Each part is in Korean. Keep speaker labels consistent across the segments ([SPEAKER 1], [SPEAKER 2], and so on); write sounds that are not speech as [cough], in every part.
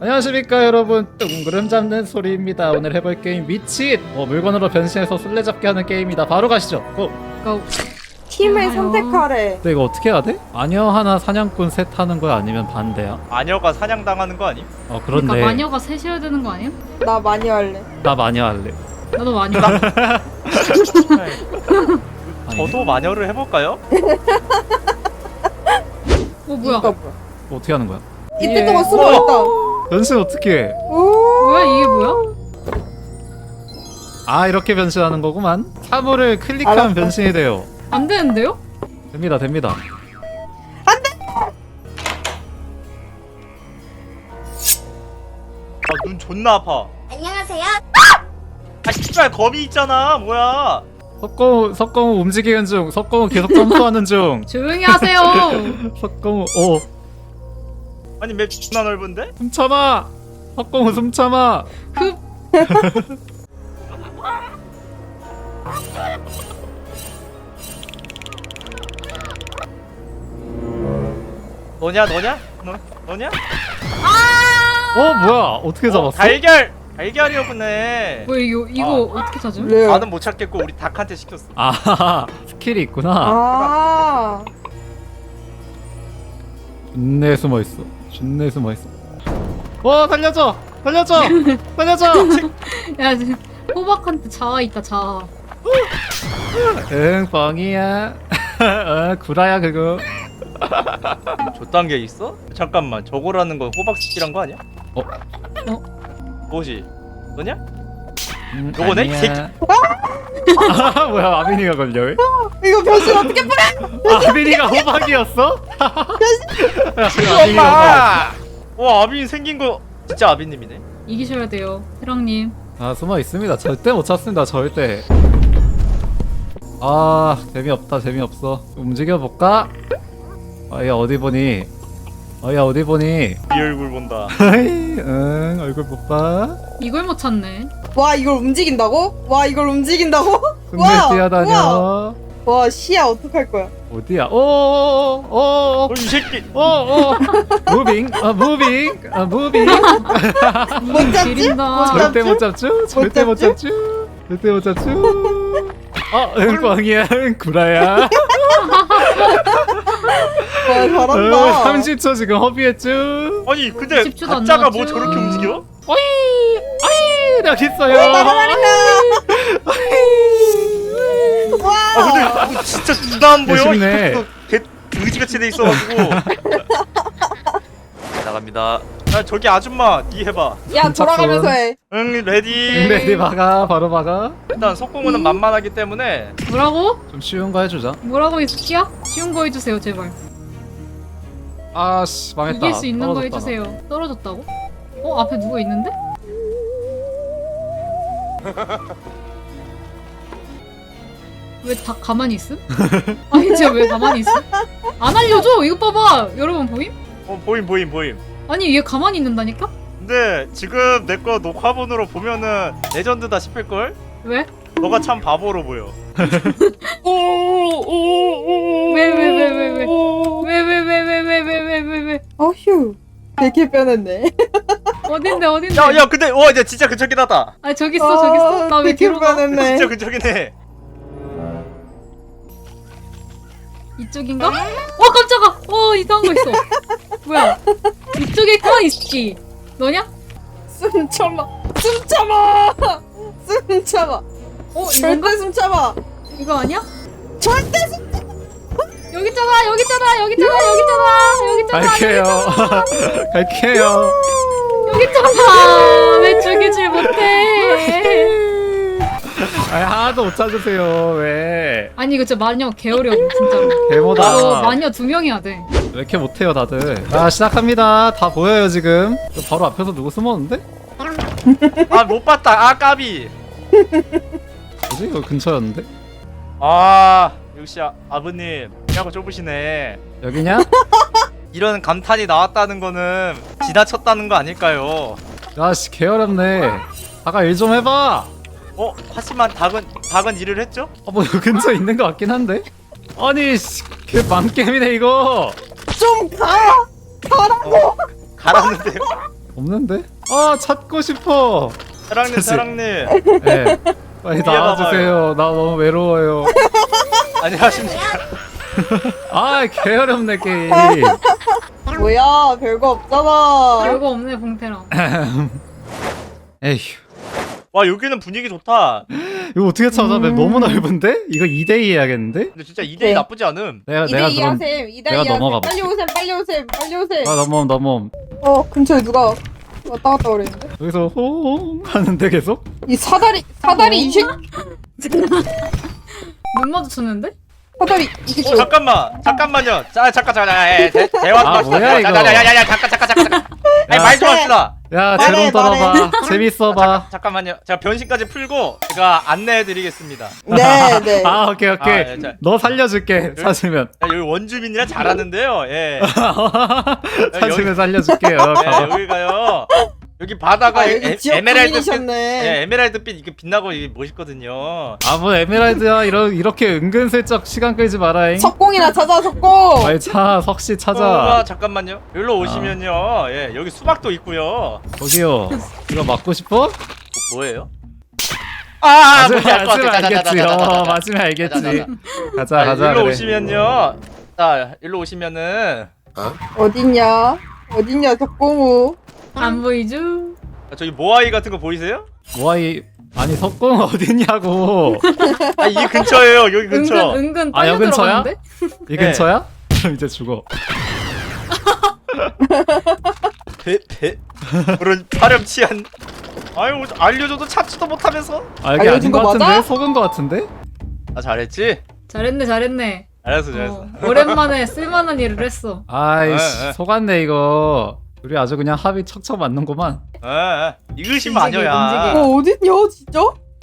[SPEAKER 1] 안녕하십니까 여러분 둥그름 잡는 소리입니다 오늘 해볼 게임 미친 어, 물건으로 변신해서 술래잡기 하는 게임이다 바로 가시죠 어,
[SPEAKER 2] 고.
[SPEAKER 3] 팀을
[SPEAKER 2] 아유.
[SPEAKER 3] 선택하래.
[SPEAKER 1] 근데 이거 어떻게 해야 돼? 아녀 하나 사냥꾼 셋 하는 거야 아니면 반대야?
[SPEAKER 4] 아녀가 사냥당하는 거 아님?
[SPEAKER 1] 어
[SPEAKER 2] 그러니까
[SPEAKER 1] 그런데
[SPEAKER 2] 마녀가 셋이어야 되는 거 아니야?
[SPEAKER 3] 나 많이 할래.
[SPEAKER 1] 나 마녀 할래
[SPEAKER 2] 나도 마녀. [laughs]
[SPEAKER 4] 저도 마녀를 해볼까요?
[SPEAKER 2] 어 뭐야?
[SPEAKER 3] 뭐야?
[SPEAKER 1] 어떻게 하는 거야?
[SPEAKER 3] 이때 동안 숨어 있다.
[SPEAKER 1] 변신 어떻게 해?
[SPEAKER 3] 오.
[SPEAKER 2] 뭐야 이게 뭐야?
[SPEAKER 1] 아 이렇게 변신하는 거구만 사물을 클릭하면
[SPEAKER 3] 알았어.
[SPEAKER 1] 변신이 돼요
[SPEAKER 2] 안 되는데요?
[SPEAKER 1] 됩니다 됩니다
[SPEAKER 4] 아, 눈 존나 아파.
[SPEAKER 5] 안녕하세요.
[SPEAKER 4] 아, 씨발 거미 있잖아. 뭐야?
[SPEAKER 1] 석공우 석공우 움직이는 중 석공우 계속 점프하는 중
[SPEAKER 2] 조용히 하세요. [laughs]
[SPEAKER 1] 석공우 오
[SPEAKER 4] 아니 맵 존나 넓은데?
[SPEAKER 1] 숨참아 석공우 숨참아
[SPEAKER 2] 흡. [laughs]
[SPEAKER 4] 너냐 너냐? 너 너냐?
[SPEAKER 1] 어 뭐야 어떻게
[SPEAKER 4] 어,
[SPEAKER 1] 잡았어?
[SPEAKER 4] 달걀 달걀이었네.
[SPEAKER 2] 뭐야 이거 이거 어떻게 찾음?
[SPEAKER 3] 레어.
[SPEAKER 4] 나는 못 찾겠고 우리 닭한테 시켰어.
[SPEAKER 1] 아 [laughs] 스킬이 있구나
[SPEAKER 3] 아.
[SPEAKER 1] 존내 숨어 있어 존내 숨어있어 어 살려줘 살려줘 [laughs] 살려줘
[SPEAKER 2] 야 지금 호박한테 자아 있다 자아.
[SPEAKER 1] 응 뻥이야 [laughs] 어, 구라야 그거
[SPEAKER 4] 저딴 게 있어? 잠깐만 저거라는 건 호박치기란 거 아니야?
[SPEAKER 1] 어?
[SPEAKER 2] 어?
[SPEAKER 4] 뭐지? 너냐?
[SPEAKER 1] 음,
[SPEAKER 4] 요거네?
[SPEAKER 1] 아니야.
[SPEAKER 4] 새끼.
[SPEAKER 1] 아 뭐야 아빈이가 걸려 왜?
[SPEAKER 3] 이거 변신 어떻게 뿌려?
[SPEAKER 1] 아빈이가 호박이었어?
[SPEAKER 4] 엄마! 와 아빈 생긴 거 진짜 아빈님이네.
[SPEAKER 2] 이기셔야 돼요, 해랑님.
[SPEAKER 1] 아 숨어 있습니다. 절대 못 찾습니다. 절대. 아 재미없다 재미없어. 움직여 볼까? 아야 어디 보니? 아야 어디 보니?
[SPEAKER 4] 네 얼굴 본다. [laughs]
[SPEAKER 1] 응 얼굴 못 봐.
[SPEAKER 2] 이걸 못 찾네.
[SPEAKER 3] 와 이걸 움직인다고? 와 이걸 움직인다고? [laughs] 와,
[SPEAKER 1] 뛰어다녀.
[SPEAKER 3] 와 시야 어떡할 거야?
[SPEAKER 1] 어디야? 오 오 오오
[SPEAKER 4] 어, 이 새끼.
[SPEAKER 1] 오 오 무빙 아 무빙 아 무빙 [laughs]
[SPEAKER 3] 못 잡지?
[SPEAKER 1] 절대? 못 잡죠? 절대 못? 잡죠? 절대 못 잡죠? 어응 꽝이야 응 구라야.
[SPEAKER 3] 와 잘한다.
[SPEAKER 1] 30초 지금 허비했죠?
[SPEAKER 4] 아니 근데
[SPEAKER 2] 10초도 안
[SPEAKER 4] 가짜가 뭐. 저렇게 움직여?
[SPEAKER 1] 어이 있어요. [laughs]
[SPEAKER 4] 아 근데 뭐 진짜 누나 안 보여?
[SPEAKER 1] 멋있네.
[SPEAKER 4] 이것도 [laughs] 개 의지같이 돼 있어가지고 [laughs] 나갑니다 야 저기 아줌마 니 해봐
[SPEAKER 3] 야 돌아가면서 해.
[SPEAKER 4] 응 레디
[SPEAKER 1] 레디 박아 바로 박아.
[SPEAKER 4] 일단 속공은 만만하기 때문에
[SPEAKER 2] 뭐라고?
[SPEAKER 1] 좀 쉬운 거 해주자.
[SPEAKER 2] 뭐라고 했지야? 쉬운 거 해주세요, 제발.
[SPEAKER 1] 아씨 망했다.
[SPEAKER 2] 이길 수 있는 거
[SPEAKER 1] 떨어졌다,
[SPEAKER 2] 해주세요. 떨어졌다고? 어 앞에 누가 있는데? [laughs] 왜 다 가만히 있음? [laughs] 아니 진짜 왜 가만히 있음? 안 알려줘 이거 봐봐 여러분 보임?
[SPEAKER 4] 어 보임 보임 보임
[SPEAKER 2] 아니 얘 가만히 있는다니까?
[SPEAKER 4] 근데 지금 내 거 녹화본으로 보면은 레전드다 싶을 걸?
[SPEAKER 2] 왜?
[SPEAKER 4] 너가 참 바보로 보여 [laughs]
[SPEAKER 2] 왜 왜 왜 왜 왜? 왜 왜 왜 왜 왜 왜 왜 왜 왜?
[SPEAKER 3] 어휴. 되게 변했네.
[SPEAKER 2] 어딘데 어딘데?
[SPEAKER 4] 야 야 근데 와 이제 진짜 근처긴 하다
[SPEAKER 2] 아 저기 있어 저기 있어 나왜
[SPEAKER 3] 되게
[SPEAKER 2] 뒤로 가?
[SPEAKER 3] 변했네.
[SPEAKER 4] 진짜 근처긴 해
[SPEAKER 2] 이쪽인가? 어 깜짝아! 어 이상한 거 있어 뭐야 이쪽에 있지 너냐?
[SPEAKER 3] 숨 참아. 숨 참아. 숨 참아.
[SPEAKER 2] 어 이건가?
[SPEAKER 3] 절대 숨 참아.
[SPEAKER 2] 이거 아니야?
[SPEAKER 3] 절대 숨.
[SPEAKER 2] 여기 있잖아 여기 있잖아 여기 있잖아 여기 있잖아 여기 있잖아
[SPEAKER 1] 갈게요. [laughs] 갈게요.
[SPEAKER 2] 여기 있잖아 왜 죽이질 못해
[SPEAKER 1] 아 하나도 못 찾으세요 왜?
[SPEAKER 2] 아니 이거 진짜 마녀 개어려워 진짜로
[SPEAKER 1] 개모다.
[SPEAKER 2] 이거 마녀 두 명이야 돼
[SPEAKER 1] 왜 이렇게 못해요 다들? 자 시작합니다. 다 보여요 지금. 저 바로 앞에서 누구 숨었는데? [laughs]
[SPEAKER 4] 아 못 봤다 아 까비
[SPEAKER 1] 뭐지 이거 근처였는데?
[SPEAKER 4] 아 역시 아, 아버님 야구 좁으시네
[SPEAKER 1] 여기냐? [laughs]
[SPEAKER 4] 이런 감탄이 나왔다는 거는 지나쳤다는 거 아닐까요?
[SPEAKER 1] 야씨 개어렵네. 아까 일 좀 해봐.
[SPEAKER 4] 어? 하지만 닭은 닭은 일을 했죠?
[SPEAKER 1] 어뭐 근처 있는 것 같긴 한데? 아니 씨, 개 망게임이네 이거.
[SPEAKER 3] 좀 가. 가라고.
[SPEAKER 4] 가라는데
[SPEAKER 1] 없는데? 아 찾고 싶어.
[SPEAKER 4] 사랑님
[SPEAKER 1] 사실-
[SPEAKER 4] 사랑님
[SPEAKER 1] 네. 빨리 나와주세요. 나 너무 외로워요.
[SPEAKER 4] 안녕하십니까
[SPEAKER 1] 아 개 어렵네 게임. [laughs]
[SPEAKER 3] 뭐야 별거 없잖아
[SPEAKER 2] 별거 없네 봉태랑. [laughs]
[SPEAKER 1] 에휴.
[SPEAKER 4] 와 여기는 분위기 좋다
[SPEAKER 1] 이거 어떻게 찾아? 맵
[SPEAKER 3] 음.
[SPEAKER 1] 너무 넓은데? 이거 2대2 해야겠는데?
[SPEAKER 4] 근데 진짜 2대2
[SPEAKER 3] 네.
[SPEAKER 4] 나쁘지 않음
[SPEAKER 1] 내가
[SPEAKER 3] 이대
[SPEAKER 1] 내가
[SPEAKER 3] 이
[SPEAKER 1] 그럼
[SPEAKER 3] 하셈 이대
[SPEAKER 1] 내가
[SPEAKER 3] 이
[SPEAKER 1] 넘어가
[SPEAKER 3] 빨리. 오셈 빨리 오셈 빨리 오셈
[SPEAKER 1] 아 넘어 넘어
[SPEAKER 3] 어 근처에 누가 왔다 갔다 그랬는데
[SPEAKER 1] 여기서 호옹 하는데 계속?
[SPEAKER 3] 이 사다리 사다리 이 새끼 [laughs]
[SPEAKER 2] 눈 마주쳤는데?
[SPEAKER 3] 사다리 이 새끼
[SPEAKER 4] 어 잠깐만 잠깐만요 자 잠깐 잠깐 야, 야, 대, [laughs] 대화 좀
[SPEAKER 1] 아,
[SPEAKER 4] 합시다
[SPEAKER 1] 뭐야, 이거.
[SPEAKER 4] 야야야야 잠깐 잠깐 잠깐 잠깐 아니
[SPEAKER 1] 야.
[SPEAKER 4] 말좀 합시다
[SPEAKER 1] 야
[SPEAKER 3] 말해,
[SPEAKER 1] 제롬 떨어봐. [laughs] 재밌어 봐.
[SPEAKER 4] 잠깐만요 제가 변신까지 풀고 제가 안내해드리겠습니다
[SPEAKER 3] 네네 [laughs]
[SPEAKER 1] 아 오케이 오케이.
[SPEAKER 4] 아, 예, 자.
[SPEAKER 1] 너 살려줄게. 찾으면.
[SPEAKER 4] 야, 여기 원주민이라 잘하는데요 예
[SPEAKER 1] 찾으면 살려줄게요.
[SPEAKER 4] 네,
[SPEAKER 1] 가봐.
[SPEAKER 4] 여기 가요. 여기 바다가
[SPEAKER 3] 아
[SPEAKER 4] 에,
[SPEAKER 3] 여기
[SPEAKER 4] 에,
[SPEAKER 3] 지역
[SPEAKER 4] 에메랄드빛, 예, 에메랄드빛 이게 빛나고 이게 멋있거든요.
[SPEAKER 1] 아 뭐 에메랄드야 이런 이렇게 은근슬쩍 시간 끌지 마라잉.
[SPEAKER 3] 석공이나 찾아 석공
[SPEAKER 1] 아이 차 석씨
[SPEAKER 4] 어,
[SPEAKER 1] 찾아.
[SPEAKER 4] 잠깐만요. 여기로 오시면요, 예, 여기 수박도 있고요.
[SPEAKER 1] 저기요. 이거 맞고 싶어?
[SPEAKER 4] 뭐, 뭐예요? 아,
[SPEAKER 1] 맞으면
[SPEAKER 4] 뭔지 알것
[SPEAKER 1] 맞으면
[SPEAKER 4] 같아.
[SPEAKER 1] 알겠지. 어 맞으면 알겠지. 가자
[SPEAKER 4] 아,
[SPEAKER 1] 가자
[SPEAKER 4] 일로
[SPEAKER 1] 그래.
[SPEAKER 4] 오시면요. 자, 일로 오시면은
[SPEAKER 3] 어딨냐 어딨냐 석공우
[SPEAKER 2] 안 보이죠?
[SPEAKER 4] 아, 저기 모아이 같은 거 보이세요?
[SPEAKER 1] 모아이 아니 석공 [laughs] 어딨냐고.
[SPEAKER 4] 아, 이 근처예요. 여기 근처.
[SPEAKER 2] 은근 은근
[SPEAKER 1] 아,
[SPEAKER 2] 빨려
[SPEAKER 1] 근처야?
[SPEAKER 2] 들어갔는데?
[SPEAKER 1] 이
[SPEAKER 4] 네.
[SPEAKER 1] 근처야? [laughs] 그럼 이제 죽어. [laughs]
[SPEAKER 4] 배, 배. 그런 파렴치한. 아유, 알려줘도 찾지도 못하면서.
[SPEAKER 1] 아 여기 아닌
[SPEAKER 3] 알려준 것거
[SPEAKER 1] 같은데?
[SPEAKER 3] 맞아?
[SPEAKER 1] 속은 것 같은데?
[SPEAKER 4] 아, 잘했지?
[SPEAKER 2] 잘했네 잘했네.
[SPEAKER 4] 잘했어, 잘했어.
[SPEAKER 2] 어, 오랜만에 쓸만한 일을 했어.
[SPEAKER 1] 아이씨
[SPEAKER 4] 에, 에.
[SPEAKER 1] 속았네 이거. 우리 아주 그냥 합이 척척 맞는구만.
[SPEAKER 4] 예, 예. 이것이 마녀야.
[SPEAKER 3] 어 어딨냐 진짜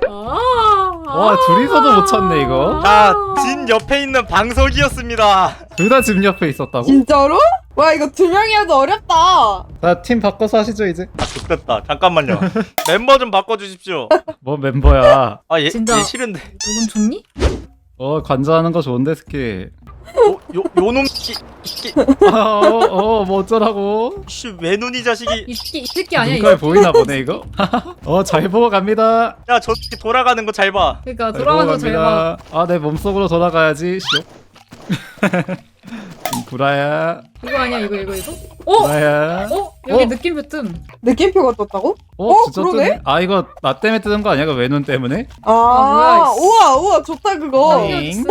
[SPEAKER 2] 아,
[SPEAKER 1] 와, 둘이서도 못 찾네, 이거.
[SPEAKER 4] 자, 진 옆에 있는 방석이었습니다.
[SPEAKER 1] 둘 다 집 옆에 있었다고?
[SPEAKER 3] 진짜로? 와 이거 두 명이어도 어렵다
[SPEAKER 1] 자 팀 바꿔서 하시죠 이제.
[SPEAKER 4] 아, 좋겠다. 잠깐만요. [laughs] 멤버 좀 바꿔주십시오.
[SPEAKER 1] 뭐 멤버야.
[SPEAKER 4] 아, 얘,
[SPEAKER 2] 진짜.
[SPEAKER 4] 얘 싫은데.
[SPEAKER 2] 누군 좋니?
[SPEAKER 1] 어 관자하는 거 좋은데 스키.
[SPEAKER 4] 어, 요, 요 놈, 씨, 씨,
[SPEAKER 1] 어어 뭐 어쩌라고?
[SPEAKER 4] 씨, 외눈이 자식이.
[SPEAKER 2] 이 새끼 이 새끼 아니야
[SPEAKER 1] 눈깔
[SPEAKER 2] 이거?
[SPEAKER 1] 보이나 보네 이거. [laughs] 어 잘 보고 갑니다.
[SPEAKER 4] 야, 저 새끼 돌아가는 거 잘 봐.
[SPEAKER 2] 그러니까
[SPEAKER 1] 잘
[SPEAKER 2] 돌아가서 잘 봐.
[SPEAKER 1] 갑니다. 아내 몸속으로 돌아가야지. 쇼. 음, 구라야.
[SPEAKER 2] 이거 아니야 이거 이거 이거? 어?
[SPEAKER 1] 구라야.
[SPEAKER 2] 어? 여기
[SPEAKER 1] 어?
[SPEAKER 2] 느낌표 뜸.
[SPEAKER 3] 느낌표가 떴다고?
[SPEAKER 1] 어,
[SPEAKER 3] 어,
[SPEAKER 1] 진짜
[SPEAKER 3] 그러네?
[SPEAKER 1] 뜨네? 아 이거 나 때문에 뜨는 거 아니야? 그 외눈 때문에?
[SPEAKER 3] 아,
[SPEAKER 2] 뭐야, 이씨.
[SPEAKER 3] 우와 우와 좋다 그거
[SPEAKER 1] 네.
[SPEAKER 2] 띵.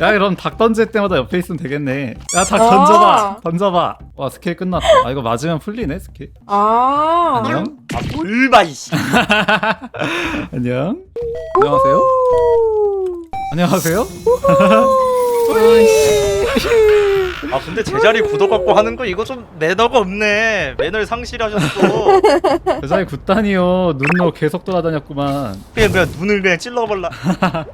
[SPEAKER 1] 야 그럼 닭 던질 때마다 옆에 있으면 되겠네. 야 닭
[SPEAKER 3] 아.
[SPEAKER 1] 던져봐. 던져봐. 와 스킬 끝났다. 아 이거 맞으면 풀리네 스킬.
[SPEAKER 3] 아
[SPEAKER 1] 안녕.
[SPEAKER 4] 아, 불봐, 이씨. [laughs]
[SPEAKER 1] 안녕. 안녕하세요. 안녕하세요.
[SPEAKER 4] 아, 근데 제자리 굳어갖고 하는 거 이거 좀 매너가 없네. 매너를 상실하셨어.
[SPEAKER 1] 여자애 굿다니요. 눈으로 계속 돌아다녔구만.
[SPEAKER 4] 그냥, 그냥 눈을 그냥 찔러버라. [laughs]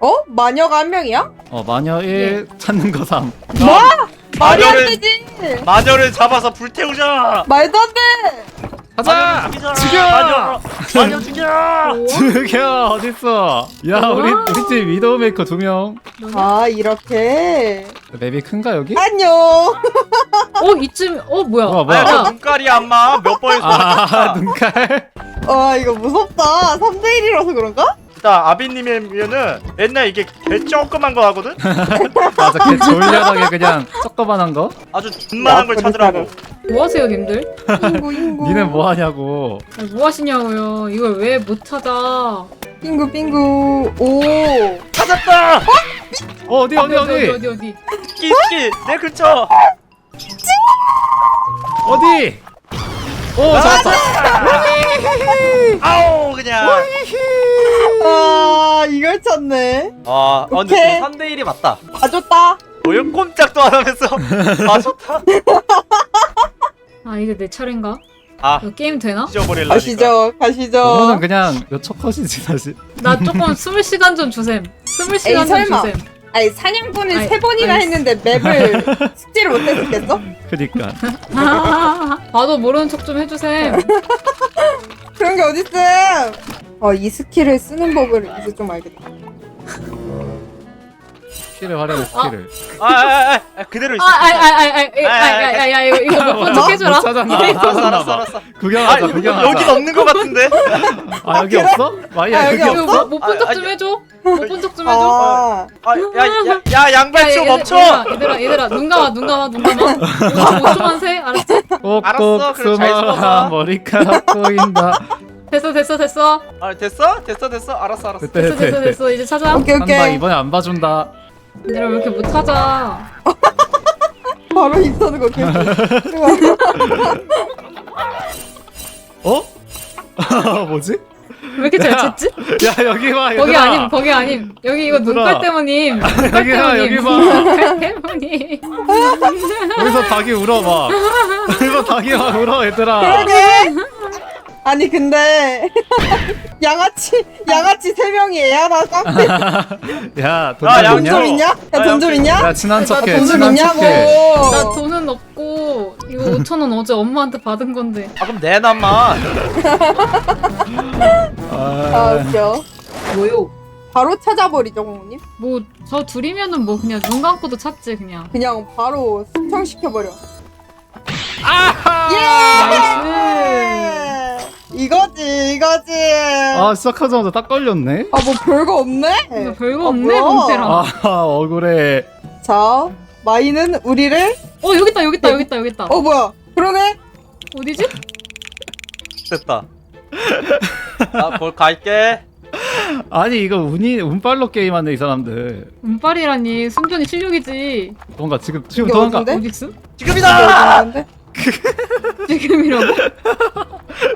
[SPEAKER 3] 어? 마녀가 한 명이야?
[SPEAKER 1] 어 마녀 1 찾는 거 3.
[SPEAKER 3] 뭐? 말이 안
[SPEAKER 4] 마녀를-
[SPEAKER 3] 되지
[SPEAKER 4] 마녀를 잡아서 불태우자!
[SPEAKER 3] 말도 안 돼
[SPEAKER 1] 가자.
[SPEAKER 4] 마녀를 죽이자!
[SPEAKER 1] 죽여.
[SPEAKER 4] 마녀, 마녀 죽여! [laughs]
[SPEAKER 1] 죽여 어딨어? 야 우리. 우리 팀 위도우메이커 두 명.
[SPEAKER 3] 아 이렇게
[SPEAKER 1] 맵이 큰가 여기?
[SPEAKER 3] 안녕 [laughs]
[SPEAKER 2] 어 이쯤 어 뭐야?
[SPEAKER 1] 어, 뭐야?
[SPEAKER 4] 아야,
[SPEAKER 2] 야,
[SPEAKER 4] 그 눈깔이 안마 몇 번에서
[SPEAKER 1] 아 눈깔.
[SPEAKER 3] 와 이거 무섭다 3대1이라서 그런가?
[SPEAKER 4] 일단 아비님이면은 맨날 이게 개 조그만 거 하거든? [laughs]
[SPEAKER 1] 맞아 걔 졸려하게 그냥 조그만한 거.
[SPEAKER 4] 아주 준만한 걸 찾으라고
[SPEAKER 2] 뭐 하세요 님들?
[SPEAKER 3] 인구 인구
[SPEAKER 1] 니는 뭐 하냐고.
[SPEAKER 2] 아, 뭐 하시냐고요? 이걸 왜 못 찾아?
[SPEAKER 3] 빙구 빙구 오
[SPEAKER 4] 찾았다!
[SPEAKER 1] 어, 어디 어디
[SPEAKER 2] 어디
[SPEAKER 1] 어디
[SPEAKER 2] 어디 어디?
[SPEAKER 4] 스키 스키 내 근처
[SPEAKER 1] 어디? 오 잡았다.
[SPEAKER 4] 아우 그냥
[SPEAKER 3] 아 이걸 찾네
[SPEAKER 4] 아, 아 근데
[SPEAKER 3] 오케이.
[SPEAKER 4] 3대 1이 맞다
[SPEAKER 3] 봐줬다
[SPEAKER 4] 뭐야 꼼짝도 안 하면서 아 좋다
[SPEAKER 2] 아 이제 내 차례인가?
[SPEAKER 4] 아
[SPEAKER 2] 이거 게임 되나?
[SPEAKER 4] 잊어버릴라니까
[SPEAKER 3] 가시죠 가시죠
[SPEAKER 1] 저거는 그냥 몇 초 컷이지 사실.
[SPEAKER 2] 나 조금 숨을 시간 좀 주셈. 숨을 시간 좀
[SPEAKER 3] 설마.
[SPEAKER 2] 주셈.
[SPEAKER 3] 아니 사냥꾼을
[SPEAKER 2] 아이,
[SPEAKER 3] 세 번이나
[SPEAKER 2] 아이,
[SPEAKER 3] 했는데 맵을 [laughs] 숙지를 못했었겠어?
[SPEAKER 1] 그니까. [laughs]
[SPEAKER 2] 봐도 모르는 척 좀 해주셈.
[SPEAKER 3] 그런 게 어딨음 어 이 스킬을 쓰는 법을 이제 좀 알겠다 [laughs]
[SPEAKER 1] 스킬을 활용해 스킬을
[SPEAKER 4] 아, 아, 아, 아, 그대로 있어.
[SPEAKER 2] 아아아아아아아야 이거 이거 못본 척 해줘라.
[SPEAKER 1] 못 찾았나?
[SPEAKER 4] 알았어, 알았어,
[SPEAKER 1] 찾았나 봐.
[SPEAKER 4] 알았어. 아,
[SPEAKER 1] 구경하자 구경하자
[SPEAKER 4] 여긴 없는 것 같은데.
[SPEAKER 1] 아 여기 없어? 마이야
[SPEAKER 3] 아,
[SPEAKER 1] 여기
[SPEAKER 3] 여기
[SPEAKER 1] 없어?
[SPEAKER 2] 못본 척
[SPEAKER 4] 아,
[SPEAKER 2] 좀
[SPEAKER 4] 아니.
[SPEAKER 2] 해줘. 못본척좀 해줘.
[SPEAKER 3] 아,
[SPEAKER 4] 아, 야, 야, 야, 양배추
[SPEAKER 2] 얘들-
[SPEAKER 4] 멈춰.
[SPEAKER 2] 얘들아, 얘들아, 얘들아, 눈 감아, 눈 감아, 눈 감아. 5초만 세, 알았지?
[SPEAKER 4] 알았어, 그래, 잘
[SPEAKER 1] 숨어라
[SPEAKER 4] 숨어봐.
[SPEAKER 1] 머리카락 보인다
[SPEAKER 2] 됐어, 됐어, 됐어.
[SPEAKER 4] 아, 됐어? 됐어, 됐어. 알았어, 알았어.
[SPEAKER 1] 됐다
[SPEAKER 2] 됐어, 됐어, 됐어. 이제 찾아.
[SPEAKER 3] 오케이 오케이.
[SPEAKER 1] 이번에 안 봐준다
[SPEAKER 2] 얘들아, 왜 이렇게 못 찾아? [laughs]
[SPEAKER 3] 바로 입사는 거 계속. [laughs]
[SPEAKER 1] 어? [laughs] 뭐지?
[SPEAKER 2] 왜 이렇게 잘
[SPEAKER 1] 야,
[SPEAKER 2] 찾지?
[SPEAKER 1] 야 여기 봐 얘들아
[SPEAKER 2] 거기 아님, 거기 아님. 여기 이거
[SPEAKER 1] 얘들아.
[SPEAKER 2] 눈깔 때문임. 눈깔
[SPEAKER 1] 여기 봐 여기. 봐
[SPEAKER 2] 눈깔 때문임.
[SPEAKER 1] 여기서 닭이 울어 막 여기서 닭이 막 울어 얘들아
[SPEAKER 3] 그러게. 아니 근데 [laughs] 양아치 양아치 세 명이에요. 나 깜빡.
[SPEAKER 1] 야돈
[SPEAKER 4] 아,
[SPEAKER 3] 좀양돈
[SPEAKER 1] 있냐?
[SPEAKER 3] 좀 있냐? 야돈좀 있냐?
[SPEAKER 1] 야 친한 척해
[SPEAKER 3] 돈 좀
[SPEAKER 1] 친한
[SPEAKER 3] 있냐고.
[SPEAKER 1] 척해
[SPEAKER 2] 나 돈은 없고, 이거 5천 원 어제 엄마한테 받은 건데.
[SPEAKER 4] 아, 그럼 내놔만.
[SPEAKER 3] 아 [laughs]
[SPEAKER 1] 아,
[SPEAKER 3] 웃겨.
[SPEAKER 2] 뭐요?
[SPEAKER 3] 바로 찾아버리죠, 공님.
[SPEAKER 2] 뭐, 저 둘이면은 뭐 그냥 눈 감고도 찾지, 그냥.
[SPEAKER 3] 그냥 바로 숙청시켜 버려.
[SPEAKER 2] 나이스.
[SPEAKER 3] 예! 이거지 이거지.
[SPEAKER 1] 아 시작하자마자 딱 걸렸네
[SPEAKER 3] 아 뭐 별거 없네.
[SPEAKER 2] 이거 별거
[SPEAKER 3] 아,
[SPEAKER 2] 없네,
[SPEAKER 3] 뭐야.
[SPEAKER 2] 봉태랑.
[SPEAKER 1] 아 억울해
[SPEAKER 3] 자 마이는 우리를
[SPEAKER 2] 어, 여기 있다, 여기 있다, 여기 있다, 여기 있다.
[SPEAKER 3] 어 뭐야 그러네.
[SPEAKER 2] 어디지?
[SPEAKER 4] 됐다. 나 볼 갈게.
[SPEAKER 1] 아니 이거 운이 운빨로 게임하네 이 사람들
[SPEAKER 2] 운빨이라니 순전히 실력이지.
[SPEAKER 1] 뭔가 지금 지금
[SPEAKER 3] 이게
[SPEAKER 1] 도망가
[SPEAKER 3] 어딘데?
[SPEAKER 4] 지금이다.
[SPEAKER 3] 어딘데? [laughs]
[SPEAKER 2] 지금이라고?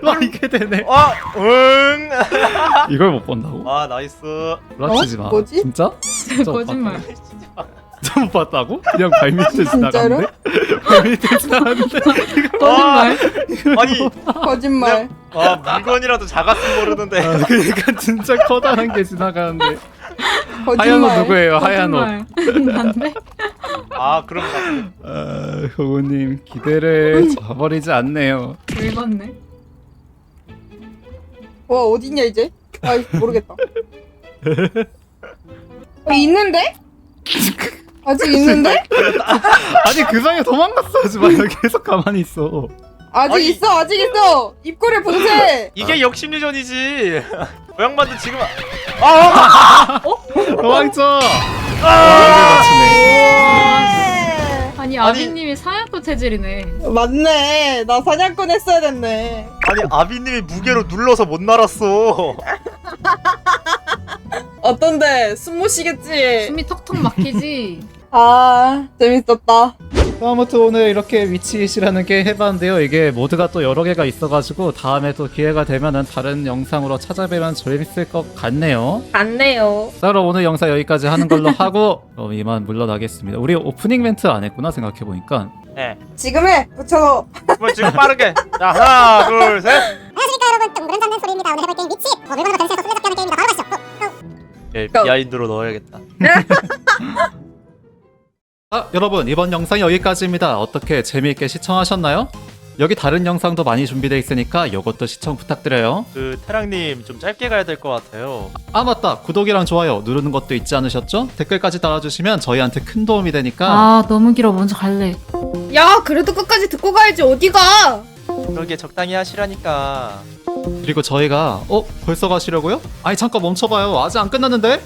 [SPEAKER 1] 와 [laughs] 이게 되네
[SPEAKER 4] 어, 응. [laughs]
[SPEAKER 1] 이걸 못 본다고?
[SPEAKER 4] 아, 나이스.
[SPEAKER 1] 불라치지 마
[SPEAKER 3] 뭐지?
[SPEAKER 1] 진짜? 진짜 못
[SPEAKER 2] 거짓말.
[SPEAKER 1] 못 봤다고? 그냥 발밑에
[SPEAKER 3] 진짜로?
[SPEAKER 1] 지나갔는데? 발밑에 지나갔는데
[SPEAKER 2] 거짓말.
[SPEAKER 4] 아니,
[SPEAKER 3] 거짓말.
[SPEAKER 4] 아, 물건이라도 작았으면 모르는데.
[SPEAKER 1] 아, 그러니까 진짜 커다란 게 지나가는데 하얀 옷
[SPEAKER 3] 거짓말.
[SPEAKER 1] 누구예요 하얀 옷
[SPEAKER 2] 거짓말. 난데?
[SPEAKER 4] 아, 그럼 나.
[SPEAKER 1] 아, 호우님 기대를 저버리지 않네요
[SPEAKER 2] 왜 봤네?
[SPEAKER 3] 와 어딨냐 이제? 아 모르겠다. [laughs] 어, 있는데? 아직 있는데? [laughs]
[SPEAKER 1] 아니 그 사이에 도망갔어 하지 마 여기 계속 가만히 있어
[SPEAKER 3] 아직
[SPEAKER 4] 아니.
[SPEAKER 3] 있어 아직 있어. 입꼬리 봉쇄.
[SPEAKER 4] 이게 역심리전이지. 고양반도 [laughs] 지금. 아,
[SPEAKER 1] 도망쳐
[SPEAKER 4] 아!
[SPEAKER 1] 아, 맞추네
[SPEAKER 2] 아니,
[SPEAKER 4] 아니.
[SPEAKER 2] 아비님이 사약도 체질이네.
[SPEAKER 3] 맞네. 나 사냥꾼 했어야 됐네.
[SPEAKER 4] 아니 아비님이 무게로 눌러서 못 날았어. [laughs]
[SPEAKER 3] 어떤데? 숨 못 쉬겠지?
[SPEAKER 2] 숨이 턱턱 막히지.
[SPEAKER 3] 아 재밌었다.
[SPEAKER 1] 아무튼 오늘 이렇게 위치잇이라는 게 해봤는데요. 이게 모드가 또 여러 개가 있어가지고 다음에 또 기회가 되면은 다른 영상으로 찾아뵈면 재밌을 것 같네요.
[SPEAKER 3] 갔네요.
[SPEAKER 1] 자 그럼 오늘 영상 여기까지 하는 걸로 하고 [laughs] 그럼 이만 물러나겠습니다. 우리 오프닝 멘트 안 했구나 생각해보니까
[SPEAKER 4] 네.
[SPEAKER 3] 지금 해. 붙여서.
[SPEAKER 4] 그럼 지금 빠르게. 자 하나, 둘, 셋.
[SPEAKER 5] 안녕하십니까 여러분 둥그런 잡는 소리입니다 오늘 해볼 게임 위치 어, 물건으로 변신해서 술래잡기 하는 게임입니다 바로 가시죠
[SPEAKER 4] 예,
[SPEAKER 3] 고.
[SPEAKER 4] 비하인드로 넣어야겠다. [laughs]
[SPEAKER 1] 아, 여러분 이번 영상 여기까지입니다. 어떻게 재미있게 시청하셨나요? 여기 다른 영상도 많이 준비되어 있으니까 이것도 시청 부탁드려요.
[SPEAKER 4] 그 태랑님 좀 짧게 가야 될 것 같아요.
[SPEAKER 1] 아 맞다 구독이랑 좋아요 누르는 것도 잊지 않으셨죠? 댓글까지 달아주시면 저희한테 큰 도움이 되니까
[SPEAKER 2] 아, 너무 길어. 먼저 갈래.
[SPEAKER 3] 야 그래도 끝까지 듣고 가야지 어디가?
[SPEAKER 4] 그러게 적당히 하시라니까.
[SPEAKER 1] 그리고 저희가 어 벌써 가시려고요? 아니 잠깐 멈춰봐요 아직 안 끝났는데?